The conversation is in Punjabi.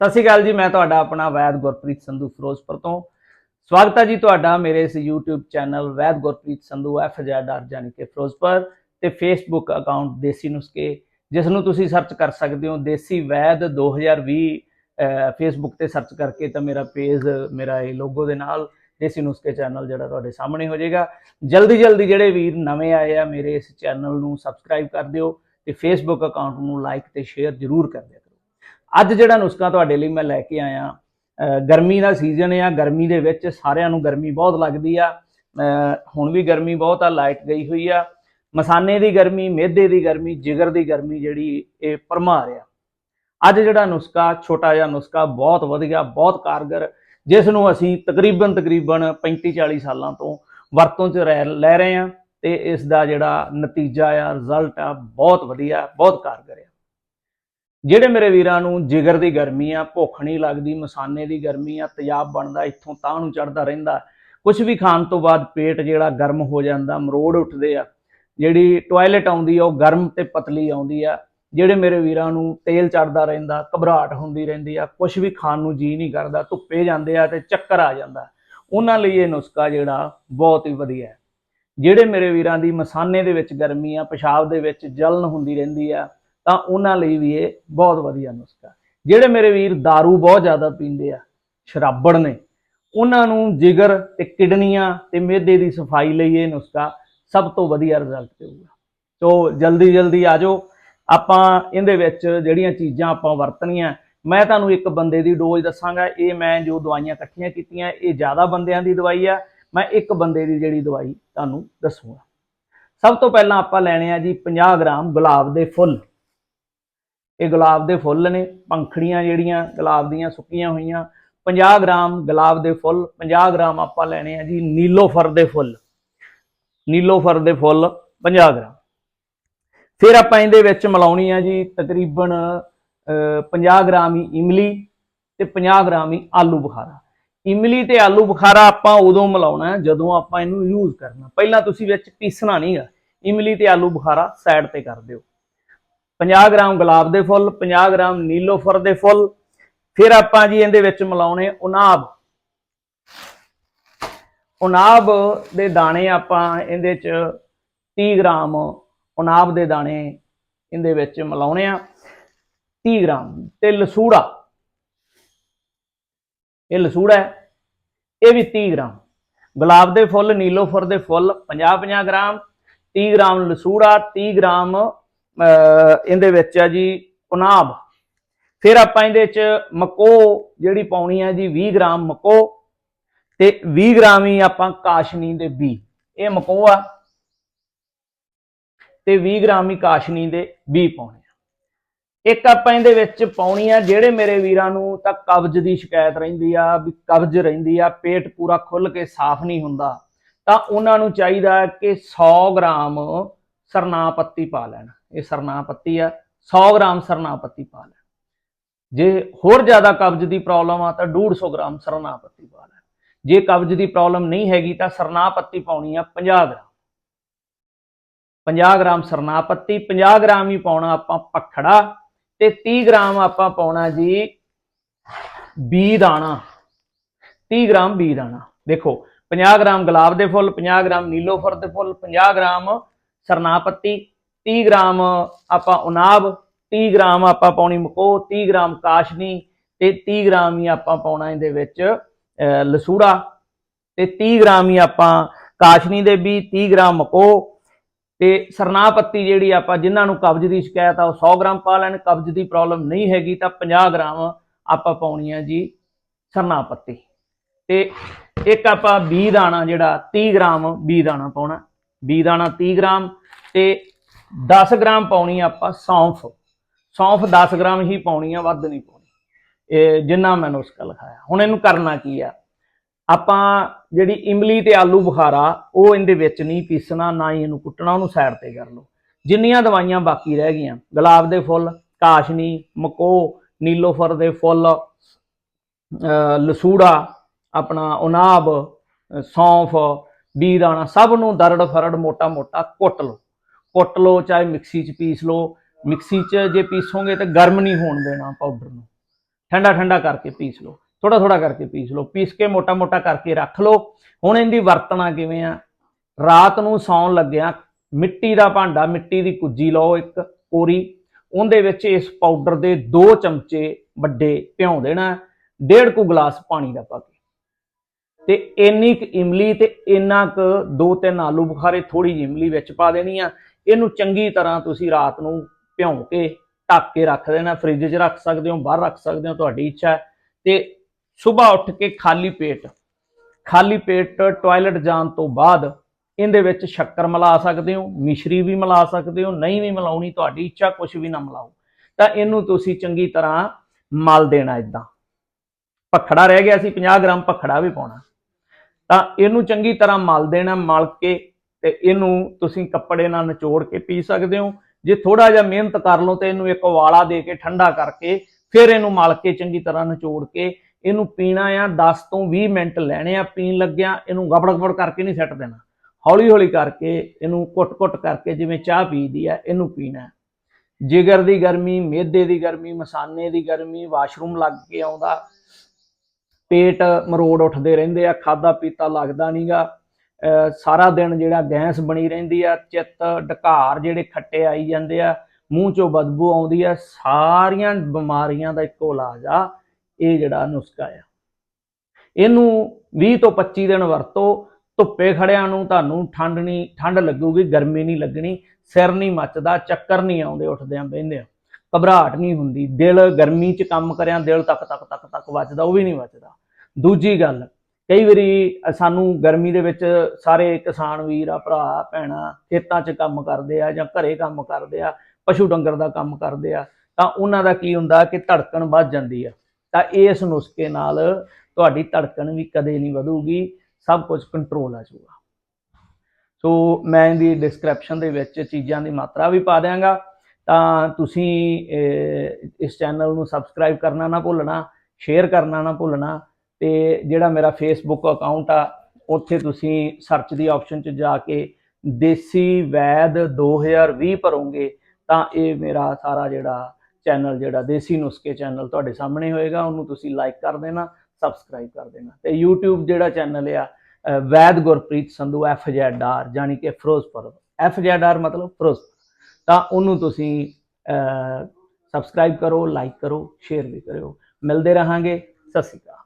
ਸਤਿ ਸ਼੍ਰੀ ਅਕਾਲ ਜੀ ਮੈਂ ਤੁਹਾਡਾ ਆਪਣਾ ਵੈਦ ਗੁਰਪ੍ਰੀਤ ਸੰਧੂ ਫਿਰੋਜ਼ਪੁਰ ਤੋਂ। ਸਵਾਗਤ ਹੈ ਜੀ ਤੁਹਾਡਾ ਮੇਰੇ ਇਸ YouTube ਚੈਨਲ ਵੈਦ ਗੁਰਪ੍ਰੀਤ ਸੰਧੂ ਐਫਜ਼ੈਡਆਰ ਜਾਨੀ ਕਿ ਫਿਰੋਜ਼ਪੁਰ ਤੇ Facebook ਅਕਾਊਂਟ ਦੇਸੀ ਨੁਸਖੇ ਜਿਸ ਨੂੰ ਤੁਸੀਂ ਸਰਚ ਕਰ ਸਕਦੇ ਹੋ ਦੇਸੀ ਵੈਦ 2020 ਅਹ, Facebook ਤੇ ਸਰਚ ਕਰਕੇ ਤਾਂ ਮੇਰਾ ਪੇਜ ਮੇਰਾ ਇਹ ਲੋਗੋ ਦੇ ਨਾਲ ਦੇਸੀ ਨੁਸਖੇ ਚੈਨਲ ਜਿਹੜਾ ਤੁਹਾਡੇ ਸਾਹਮਣੇ ਹੋ ਜਾਏਗਾ। ਜਲਦੀ ਜਲਦੀ ਜਿਹੜੇ ਵੀਰ ਨਵੇਂ ਆਏ ਆ ਮੇਰੇ ਇਸ ਚੈਨਲ ਨੂੰ ਸਬਸਕ੍ਰਾਈਬ ਕਰ ਦਿਓ ਤੇ Facebook ਅਕਾਊਂਟ ਨੂੰ ਲਾਈਕ ਤੇ ਸ਼ੇਅਰ ਜ਼ਰੂਰ ਕਰ ਦਿਓ। ਅੱਜ ਜਿਹੜਾ ਨੁਸਖਾ ਤੁਹਾਡੇ ਲਈ ਮੈਂ ਲੈ ਕੇ ਆਇਆ ਗਰਮੀ ਦਾ ਸੀਜ਼ਨ ਆ, ਗਰਮੀ ਦੇ ਵਿੱਚ ਸਾਰਿਆਂ ਨੂੰ ਗਰਮੀ ਬਹੁਤ ਲੱਗਦੀ ਆ ਹੁਣ ਵੀ ਗਰਮੀ ਬਹੁਤ ਆ ਲਾਈਟ ਗਈ ਹੋਈ ਆ। ਮਸਾਨੇ ਦੀ ਗਰਮੀ ਮਿਹਦੇ ਦੀ ਗਰਮੀ, ਜਿਗਰ ਦੀ ਗਰਮੀ ਜਿਹੜੀ ਇਹ ਭਰਮਾਰ ਆ। ਅੱਜ ਜਿਹੜਾ ਨੁਸਖਾ, ਛੋਟਾ ਜਿਹਾ ਨੁਸਖਾ ਬਹੁਤ ਵਧੀਆ, ਬਹੁਤ ਕਾਰਗਰ, ਜਿਸ ਨੂੰ ਅਸੀਂ ਤਕਰੀਬਨ ਤਕਰੀਬਨ 35 40 ਸਾਲਾਂ ਤੋਂ ਵਰਤੋਂ 'ਚ ਰਹਿ- ਲੈ ਰਹੇ ਆ ਤੇ ਇਸ ਦਾ ਜਿਹੜਾ ਨਤੀਜਾ ਆ ਰਿਜ਼ਲਟ ਆ, ਬਹੁਤ ਵਧੀਆ, ਬਹੁਤ ਕਾਰਗਰ ਆ। ਜਿਹੜੇ ਮੇਰੇ ਵੀਰਾਂ ਨੂੰ ਜਿਗਰ ਦੀ ਗਰਮੀ ਆ, ਭੁੱਖ ਨਹੀਂ ਲੱਗਦੀ, ਮਸਾਨੇ ਦੀ ਗਰਮੀ ਆ, ਤੇਜ਼ਾਬ ਬਣਦਾ, ਇੱਥੋਂ ਤਾਂ ਨੂੰ ਚੜਦਾ ਰਹਿੰਦਾ ਕੁਝ ਵੀ ਖਾਣ ਤੋਂ ਬਾਅਦ ਪੇਟ ਜਿਹੜਾ ਗਰਮ ਹੋ ਜਾਂਦਾ, ਮਰੋੜ ਉੱਠਦੇ ਆ, ਜਿਹੜੀ ਟਾਇਲਟ ਆਉਂਦੀ ਆ, ਉਹ ਗਰਮ ਤੇ ਪਤਲੀ ਆਉਂਦੀ ਆ, ਜਿਹੜੇ ਮੇਰੇ ਵੀਰਾਂ ਨੂੰ ਤੇਲ ਚੜਦਾ ਰਹਿੰਦਾ, ਘਬਰਾਹਟ ਹੁੰਦੀ ਰਹਿੰਦੀ ਆ ਕੁਝ ਵੀ ਖਾਣ ਨੂੰ ਜੀ ਨਹੀਂ ਕਰਦਾ, ਧੁੱਪੇ ਜਾਂਦੇ ਆ ਤੇ ਚੱਕਰ ਆ ਜਾਂਦਾ, ਉਹਨਾਂ ਲਈ ਇਹ ਨੁਸਖਾ ਜਿਹੜਾ ਬਹੁਤ ਹੀ ਵਧੀਆ ਹੈ। ਜਿਹੜੇ ਮੇਰੇ ਵੀਰਾਂ ਦੀ ਮਸਾਨੇ ਦੇ ਵਿੱਚ ਗਰਮੀ ਆ, ਪਿਸ਼ਾਬ ਦੇ ਵਿੱਚ ਜਲਨ ਹੁੰਦੀ ਰਹਿੰਦੀ ਆ ਤਾਂ ਉਹਨਾਂ ਲਈ ਵੀ ਇਹ ਬਹੁਤ ਵਧੀਆ ਨੁਸਖਾ। ਜਿਹੜੇ ਮੇਰੇ ਵੀਰ दारू ਬਹੁਤ ਜ਼ਿਆਦਾ ਪੀਂਦੇ ਆ, ਸ਼ਰਾਬੜ ਨੇ, ਉਹਨਾਂ ਨੂੰ ਜਿਗਰ ਤੇ ਕਿਡਨੀਆਂ ਤੇ ਮਿਹਦੇ ਦੀ ਸਫ਼ਾਈ ਲਈ ਇਹ ਨੁਸਖਾ ਸਭ ਤੋਂ ਵਧੀਆ ਰਿਜ਼ਲਟ ਦੇਊਗਾ ਸੋ ਜਲਦੀ ਜਲਦੀ ਆ ਜਾਓ। ਆਪਾਂ ਇਹਦੇ ਵਿੱਚ ਜਿਹੜੀਆਂ ਚੀਜ਼ਾਂ ਆਪਾਂ ਵਰਤਣੀਆਂ, ਮੈਂ ਤੁਹਾਨੂੰ ਇੱਕ ਬੰਦੇ ਦੀ ਡੋਜ਼ ਦੱਸਾਂਗਾ। ਇਹ ਮੈਂ ਜੋ ਦਵਾਈਆਂ ਇਕੱਠੀਆਂ ਕੀਤੀਆਂ, ਇਹ ਜ਼ਿਆਦਾ ਬੰਦਿਆਂ ਦੀ ਦਵਾਈ ਆ। ਮੈਂ ਇੱਕ ਬੰਦੇ ਦੀ ਜਿਹੜੀ ਦਵਾਈ ਤੁਹਾਨੂੰ ਦੱਸੂਗਾ। ਸਭ ਤੋਂ ਪਹਿਲਾਂ ਆਪਾਂ ਲੈਣੇ ਆ ਜੀ 50 ਗ੍ਰਾਮ ਗੁਲਾਬ ਦੇ ਫੁੱਲ। ਇਹ ਗੁਲਾਬ ਦੇ ਫੁੱਲ ਨੇ ਪੰਖੜੀਆਂ ਜਿਹੜੀਆਂ ਗੁਲਾਬ ਦੀਆਂ ਸੁੱਕੀਆਂ ਹੋਈਆਂ 50 ਗ੍ਰਾਮ ਗੁਲਾਬ ਦੇ ਫੁੱਲ 50 ਗ੍ਰਾਮ ਆਪਾਂ ਲੈਣੇ ਆ ਜੀ ਨੀਲੋਫਰ ਦੇ ਫੁੱਲ। ਨੀਲੋਫਰ ਦੇ ਫੁੱਲ 50 ਗ੍ਰਾਮ। ਫਿਰ ਆਪਾਂ ਇਹਦੇ ਵਿੱਚ ਮਿਲਾਉਣੀ ਆ ਜੀ ਤਕਰੀਬਨ ਅਹ, 50 ਗ੍ਰਾਮ ਹੀ ਇਮਲੀ ਤੇ 50 ਗ੍ਰਾਮ ਹੀ ਆਲੂ ਬੁਖਾਰਾ। ਇਮਲੀ ਤੇ ਆਲੂ ਬੁਖਾਰਾ ਆਪਾਂ ਉਦੋਂ ਮਿਲਾਉਣਾ ਜਦੋਂ ਆਪਾਂ ਇਹਨੂੰ ਯੂਜ਼ ਕਰਨਾ। ਪਹਿਲਾਂ ਤੁਸੀਂ ਵਿੱਚ ਪੀਸਣਾ ਨਹੀਂਗਾ ਇਮਲੀ ਤੇ ਆਲੂ ਬੁਖਾਰਾ ਸਾਈਡ ਤੇ ਕਰ ਦਿਓ। 50 ਗ੍ਰਾਮ ਗੁਲਾਬ ਦੇ ਫੁੱਲ 50 ਗ੍ਰਾਮ ਨੀਲੋਫਰ ਦੇ ਫੁੱਲ। ਫਿਰ ਆਪਾਂ ਜੀ ਇਹਦੇ ਵਿੱਚ ਮਿਲਾਉਣੇ ਉਨਾਬ। ਉਨਾਬ ਦੇ ਦਾਣੇ ਆਪਾਂ ਇਹਦੇ ਚ 30 ਗ੍ਰਾਮ ਉਨਾਬ ਦੇ ਦਾਣੇ ਇਹਦੇ ਵਿੱਚ ਮਿਲਾਉਣੇ ਆ। 30 ਗ੍ਰਾਮ ਤੇ ਲਸੂੜਾ। ਇਹ ਲਸੂੜਾ ਹੈ, ਇਹ ਵੀ 30 ਗ੍ਰਾਮ। ਗੁਲਾਬ ਦੇ ਫੁੱਲ ਨੀਲੋਫਰ ਦੇ ਫੁੱਲ 50 50 ਗ੍ਰਾਮ। 30 ਗ੍ਰਾਮ ਲਸੂੜਾ 30 ਗ੍ਰਾਮ ਇਹਦੇ ਵਿੱਚ ਆ ਜੀ ਉਨਾਬ। ਫਿਰ ਆਪਾਂ ਇਹਦੇ ਚ ਮਕੋ ਜਿਹੜੀ ਪਾਉਣੀ ਆ ਜੀ 20 ਗ੍ਰਾਮ ਮਕੋ ਤੇ 20 ਗ੍ਰਾਮ ਹੀ ਆਪਾਂ ਕਾਸ਼ਨੀ ਦੇ ਬੀ। ਇਹ ਮਕੋ ਆ ਤੇ 20 ਗ੍ਰਾਮ ਹੀ ਕਾਸ਼ਨੀ ਦੇ ਬੀ ਪਾਉਣੇ ਆ। ਇੱਕ ਆਪਾਂ ਇਹਦੇ ਵਿੱਚ ਪਾਉਣੀ ਆ, ਜਿਹੜੇ ਮੇਰੇ ਵੀਰਾਂ ਨੂੰ ਤਾਂ ਕਬਜ਼ ਦੀ ਸ਼ਿਕਾਇਤ ਰਹਿੰਦੀ ਆ ਵੀ ਕਬਜ਼ ਰਹਿੰਦੀ ਆ, ਪੇਟ ਪੂਰਾ ਖੁੱਲ ਕੇ ਸਾਫ਼ ਨਹੀਂ ਹੁੰਦਾ, ਤਾਂ ਉਹਨਾਂ ਨੂੰ ਚਾਹੀਦਾ ਕਿ 100 ਗ੍ਰਾਮ ਸਰਨਾ ਪੱਤੀ ਪਾ ਲੈਣ। ਇਹ ਸਰਨਾ ਪੱਤੀ ਆ 100 ਗ੍ਰਾਮ ਸਰਨਾ ਪੱਤੀ ਪਾ ਲੈਣ। ਜੇ ਹੋਰ ਜ਼ਿਆਦਾ ਕਬਜ਼ ਦੀ ਪ੍ਰੋਬਲਮ ਆ, ਤਾਂ 150 ਗ੍ਰਾਮ ਸਰਨਾ ਪੱਤੀ ਪਾ ਲੈਣ। ਜੇ ਕਬਜ਼ ਦੀ ਪ੍ਰੋਬਲਮ ਨਹੀਂ ਹੈਗੀ, ਤਾਂ ਸਰਨਾ ਪੱਤੀ ਪਾਉਣੀ ਆ 50 ਗ੍ਰਾਮ। 50 ਗ੍ਰਾਮ ਸਰਨਾ ਪੱਤੀ 50 ਗ੍ਰਾਮ ਹੀ ਪਾਉਣਾ ਆਪਾਂ ਪਖੜਾ, ਤੇ 30 ਗ੍ਰਾਮ ਆਪਾਂ ਪਾਉਣਾ ਜੀ ਬੀ ਦਾਣਾ। 30 ਗ੍ਰਾਮ ਬੀ ਦਾਣਾ। ਦੇਖੋ 50 ਗ੍ਰਾਮ ਗੁਲਾਬ ਦੇ ਫੁੱਲ 50 ਗ੍ਰਾਮ ਨੀਲੋਫਰ ਦੇ ਫੁੱਲ 50 ਗ੍ਰਾਮ ਸਰਨਾਪੱਤੀ 30 ਗ੍ਰਾਮ ਆਪਾਂ ਉਨਾਬ 30 ਗ੍ਰਾਮ ਆਪਾਂ ਪਾਉਣੀ ਮਕੋ 30 ਗ੍ਰਾਮ ਕਾਸ਼ਨੀ ਤੇ 30 ਗ੍ਰਾਮ ਹੀ ਆਪਾਂ ਪਾਉਣਾ ਇਹਦੇ ਵਿੱਚ ਲਸੂੜਾ ਤੇ 30 ਗ੍ਰਾਮ ਹੀ ਆਪਾਂ ਕਾਸ਼ਨੀ ਦੇ ਵੀ 30 ਗ੍ਰਾਮ ਮਕੋ ਤੇ ਸਰਨਾ ਪੱਤੀ ਜਿਹੜੀ ਆਪਾਂ ਜਿਨ੍ਹਾਂ ਨੂੰ ਕਬਜ਼ ਦੀ ਸ਼ਿਕਾਇਤ ਆ ਉਹ 100 ਗ੍ਰਾਮ ਪਾ ਲੈਣ, ਕਬਜ਼ ਦੀ ਪ੍ਰੋਬਲਮ ਨਹੀਂ ਹੈਗੀ ਤਾਂ 50 ਗ੍ਰਾਮ ਆਪਾਂ ਪਾਉਣੀ ਆ ਜੀ ਸਰਨਾ ਪੱਤੀ ਤੇ ਇੱਕ ਆਪਾਂ ਬੀ ਦਾਣਾ ਜਿਹੜਾ 30 ਗ੍ਰਾਮ ਬੀ ਦਾਣਾ ਪਾਉਣਾ। ਬੀ ਦਾਣਾ 30 ਗ੍ਰਾਮ ਤੇ 10 ਗ੍ਰਾਮ ਪਾਉਣੀ ਆਪਾਂ ਸੌਂਫ। ਸੌਂਫ 10 ਗ੍ਰਾਮ ਹੀ ਪਾਉਣੀ ਆ, ਵੱਧ ਨਹੀਂ ਪਾਉਣੀ। ਇਹ ਜਿੰਨਾ ਮੈਂ ਨੁਸਖਾ ਲਿਖਾਇਆ ਹੁਣ ਇਹਨੂੰ ਕਰਨਾ ਕੀ ਆ? ਆਪਾਂ ਜਿਹੜੀ ਇਮਲੀ ਤੇ ਆਲੂ ਬੁਖਾਰਾ, ਉਹ ਇਹਦੇ ਵਿੱਚ ਨਹੀਂ ਪੀਸਣਾ, ਨਾ ਹੀ ਇਹਨੂੰ ਕੁੱਟਣਾ, ਉਹਨੂੰ ਸਾਈਡ ਤੇ ਕਰ ਲਓ। ਜਿੰਨੀਆਂ ਦਵਾਈਆਂ ਬਾਕੀ ਰਹਿ ਗਈਆਂ, ਗੁਲਾਬ ਦੇ ਫੁੱਲ, ਕਾਸ਼ਨੀ, ਮਕੋ, ਨੀਲੋਫਰ ਦੇ ਫੁੱਲ ਲਸੂੜਾ, ਆਪਣਾ ਉਨਾਬ ਸੌਂਫ ਬੀ ਦਾਣਾ, ਸਭ ਨੂੰ ਦਰੜ ਫਰੜ ਮੋਟਾ ਮੋਟਾ ਕੁੱਟ ਲਓ। ਕੁੱਟ ਲਓ, ਚਾਹੇ ਮਿਕਸੀ 'ਚ ਪੀਸ ਲਓ। ਮਿਕਸੀ 'ਚ ਜੇ ਪੀਸੋਗੇ ਤਾਂ ਗਰਮ ਨਹੀਂ ਹੋਣ ਦੇਣਾ ਪਾਊਡਰ ਨੂੰ। ਠੰਡਾ ਠੰਡਾ ਕਰਕੇ ਪੀਸ ਲਓ ਥੋੜਾ ਥੋੜਾ ਕਰਕੇ ਪੀਸ ਲਓ। ਪੀਸ ਕੇ ਮੋਟਾ ਮੋਟਾ ਕਰਕੇ ਰੱਖ ਲਓ। ਹੁਣ ਇਹਦੀ ਵਰਤਣਾ ਕਿਵੇਂ ਆ? ਰਾਤ ਨੂੰ ਸੌਣ ਲੱਗਿਆ ਮਿੱਟੀ ਦਾ ਭਾਂਡਾ, ਮਿੱਟੀ ਦੀ ਕੁੱਜੀ ਲਓ ਇੱਕ ਕੋਰੀ। ਉਹਦੇ ਵਿੱਚ ਇਸ ਪਾਊਡਰ ਦੇ 2 ਚਮਚੇ ਵੱਡੇ ਭਿਉਂ ਦੇਣਾ। ਡੇਢ ਕੁ ਗਲਾਸ ਪਾਣੀ ਦਾ ਪਾ ਕੇ। ਤੇ ਇੰਨੀ ਕੁ ਇਮਲੀ ਤੇ ਇੰਨਾ ਕੁ ਦੋ ਤਿੰਨ ਆਲੂ ਬੁਖਾਰੇ ਥੋੜੀ ਜਿਹੀ ਇਮਲੀ ਵਿੱਚ ਪਾ ਦੇਣੀ ਆ। ਇਹਨੂੰ ਚੰਗੀ ਤਰ੍ਹਾਂ ਤੁਸੀਂ ਰਾਤ ਨੂੰ ਭਿਉਂ ਕੇ ਢੱਕ ਕੇ ਰੱਖ ਦੇਣਾ, ਫ੍ਰਿਜ 'ਚ ਰੱਖ ਸਕਦੇ ਹੋ, ਬਾਹਰ ਰੱਖ ਸਕਦੇ ਹੋ, ਤੁਹਾਡੀ ਇੱਛਾ ਹੈ। ਤੇ ਸਵੇਰ ਉੱਠ ਕੇ ਖਾਲੀ ਪੇਟ ਖਾਲੀ ਪੇਟ ਟਾਇਲਟ ਜਾਣ ਤੋਂ ਬਾਅਦ ਇਹਦੇ ਵਿੱਚ ਸ਼ੱਕਰ ਮਿਲਾ ਸਕਦੇ ਹੋ, ਮਿਸ਼ਰੀ ਵੀ ਮਿਲਾ ਸਕਦੇ ਹੋ, ਨਹੀਂ ਵੀ ਮਿਲਾਉਣੀ, ਤੁਹਾਡੀ ਇੱਛਾ ਕੁਝ ਵੀ ਨਾ ਮਿਲਾਓ। ਤਾਂ ਇਹਨੂੰ ਤੁਸੀਂ ਚੰਗੀ ਤਰ੍ਹਾਂ ਮਲ ਦੇਣਾ ਇਦਾਂ। ਪਖੜਾ ਰਹਿ ਗਿਆ ਸੀ 50 ਗ੍ਰਾਮ ਪਖੜਾ ਵੀ ਪਾਉਣਾ। ਤਾਂ ਇਹਨੂੰ ਚੰਗੀ ਤਰ੍ਹਾਂ ਮਲ ਦੇਣਾ, ਮਲ ਕੇ ਤੇ ਇਹਨੂੰ ਤੁਸੀਂ ਕੱਪੜੇ ਨਾਲ ਨਿਚੋੜ ਕੇ ਪੀ ਸਕਦੇ ਹੋ। ਜੇ ਥੋੜਾ ਜਿਹਾ ਮਿਹਨਤ ਕਰ ਲਓ ਤੇ ਇਹਨੂੰ ਇੱਕ ਵਾਲਾ ਦੇ ਕੇ ਠੰਡਾ ਕਰਕੇ ਫਿਰ ਇਹਨੂੰ ਮਲ ਕੇ ਚੰਗੀ ਤਰ੍ਹਾਂ ਨਿਚੋੜ ਕੇ ਇਹਨੂੰ ਪੀਣਾ ਆ 10 ਤੋਂ 20 ਮਿੰਟ ਲੈਣੇ ਆ ਪੀਣ ਲੱਗਿਆ, ਇਹਨੂੰ ਗਬੜ ਗਬੜ ਕਰਕੇ ਨਹੀਂ ਸੱਟ ਦੇਣਾ। ਹੌਲੀ ਹੌਲੀ ਕਰਕੇ ਇਹਨੂੰ ਕੁੱਟ-ਕੁੱਟ ਕਰਕੇ ਜਿਵੇਂ ਚਾਹ ਪੀਦੀ ਆ, ਇਹਨੂੰ ਪੀਣਾ। ਜਿਗਰ ਦੀ ਗਰਮੀ ਮਿਹਦੇ ਦੀ ਗਰਮੀ, ਮਸਾਨੇ ਦੀ ਗਰਮੀ, ਵਾਸ਼ਰੂਮ ਲੱਗ ਕੇ ਆਉਂਦਾ ਪੇਟ ਮਰੋੜ ਉੱਠਦੇ ਰਹਿੰਦੇ ਆ ਖਾਦਾ ਪੀਤਾ ਲੱਗਦਾ ਨਹੀਂਗਾ ਸਾਰਾ ਦਿਨ ਜਿਹੜਾ ਗੈਸ ਬਣੀ ਰਹਿੰਦੀ ਆ, ਚਿੱਤ ਢਕਾਰ ਜਿਹੜੇ ਖੱਟੇ ਆਈ ਜਾਂਦੇ ਆ, ਮੂੰਹ ਚੋਂ ਬਦਬੂ ਆਉਂਦੀ ਆ, ਸਾਰੀਆਂ ਬਿਮਾਰੀਆਂ ਦਾ ਇੱਕੋ ਇਲਾਜ ਆ, ਇਹ ਜਿਹੜਾ ਨੁਸਖਾ ਆ। ਇਹਨੂੰ 20 ਤੋਂ 25 ਦਿਨ ਵਰਤੋ, ਧੁੱਪੇ ਖੜਿਆਂ ਨੂੰ ਤੁਹਾਨੂੰ ਠੰਡ ਨਹੀਂ ਠੰਡ ਲੱਗੂਗੀ, ਗਰਮੀ ਨਹੀਂ ਲੱਗਣੀ, ਸਿਰ ਨਹੀਂ ਮੱਚਦਾ, ਚੱਕਰ ਨਹੀਂ ਆਉਂਦੇ, ਉੱਠਦਿਆਂ ਬਹਿੰਦਿਆਂ। ਘਬਰਾਹਟ ਨਹੀਂ ਹੁੰਦੀ। ਦਿਲ ਗਰਮੀ 'ਚ ਕੰਮ ਕਰਿਆ, ਦਿਲ ਤੱਕ ਤੱਕ ਤੱਕ ਤੱਕ ਵੱਜਦਾ, ਉਹ ਵੀ ਨਹੀਂ ਵੱਜਦਾ। ਦੂਜੀ ਗੱਲ, ਕਈ ਵਾਰੀ ਸਾਨੂੰ ਗਰਮੀ ਦੇ ਵਿੱਚ ਸਾਰੇ ਕਿਸਾਨ ਵੀਰ ਆ, ਭਰਾ, ਭੈਣਾਂ ਖੇਤਾਂ 'ਚ ਕੰਮ ਕਰਦੇ ਆ ਜਾਂ ਘਰੇ ਕੰਮ ਕਰਦੇ ਆ, ਪਸ਼ੂ ਡੰਗਰ ਦਾ ਕੰਮ ਕਰਦੇ ਆ, ਤਾਂ ਉਹਨਾਂ ਦਾ ਕੀ ਹੁੰਦਾ ਕਿ ਧੜਕਣ ਵੱਧ ਜਾਂਦੀ ਆ। ਤਾਂ ਇਸ ਨੁਸਖੇ ਨਾਲ ਤੁਹਾਡੀ ਧੜਕਣ ਵੀ ਕਦੇ ਨਹੀਂ ਵਧੂਗੀ, ਸਭ ਕੁਝ ਕੰਟਰੋਲ ਆ ਜਾਊਗਾ। ਸੋ ਮੈਂ ਇਹਦੀ ਡਿਸਕ੍ਰਿਪਸ਼ਨ ਦੇ ਵਿੱਚ ਚੀਜ਼ਾਂ ਦੀ ਮਾਤਰਾ ਵੀ ਪਾ ਦਿਆਂਗਾ। ਤਾਂ ਤੁਸੀਂ ਇਸ ਚੈਨਲ ਨੂੰ ਸਬਸਕ੍ਰਾਈਬ ਕਰਨਾ ਨਾ ਭੁੱਲਣਾ ਸ਼ੇਅਰ ਕਰਨਾ ਨਾ ਭੁੱਲਣਾ ਤੇ ਜਿਹੜਾ ਮੇਰਾ ਫੇਸਬੁੱਕ ਅਕਾਊਂਟ ਆ, ਉੱਥੇ ਤੁਸੀਂ ਸਰਚ ਦੀ ਆਪਸ਼ਨ 'ਚ ਜਾ ਕੇ ਦੇਸੀ ਵੈਦ 2020 ਭਰੋਗੇ, ਤਾਂ ਇਹ ਮੇਰਾ ਸਾਰਾ ਜਿਹੜਾ ਚੈਨਲ ਜਿਹੜਾ ਦੇਸੀ ਨੁਸਖੇ ਚੈਨਲ ਤੁਹਾਡੇ ਸਾਹਮਣੇ ਹੋਏਗਾ, ਉਹਨੂੰ ਤੁਸੀਂ ਲਾਈਕ ਕਰ ਦੇਣਾ ਸਬਸਕ੍ਰਾਈਬ ਕਰ ਦੇਣਾ ਤੇ YouTube ਜਿਹੜਾ ਚੈਨਲ ਆ Vaid Gurpreet Sandhu F Z R ਯਾਨੀ ਕਿ ਫਿਰੋਜ਼ਪੁਰ ਐਫ ਜ਼ੈਡ ਆਰ ਮਤਲਬ ਫਿਰੋਜ਼ਪੁਰ ਤਾਂ ਉਹਨੂੰ ਤੁਸੀਂ ਸਬਸਕ੍ਰਾਈਬ ਕਰੋ ਲਾਈਕ ਕਰੋ ਸ਼ੇਅਰ ਵੀ ਕਰਿਓ। ਮਿਲਦੇ ਰਹਾਂਗੇ। ਸਤਿ ਸ਼੍ਰੀ ਅਕਾਲ।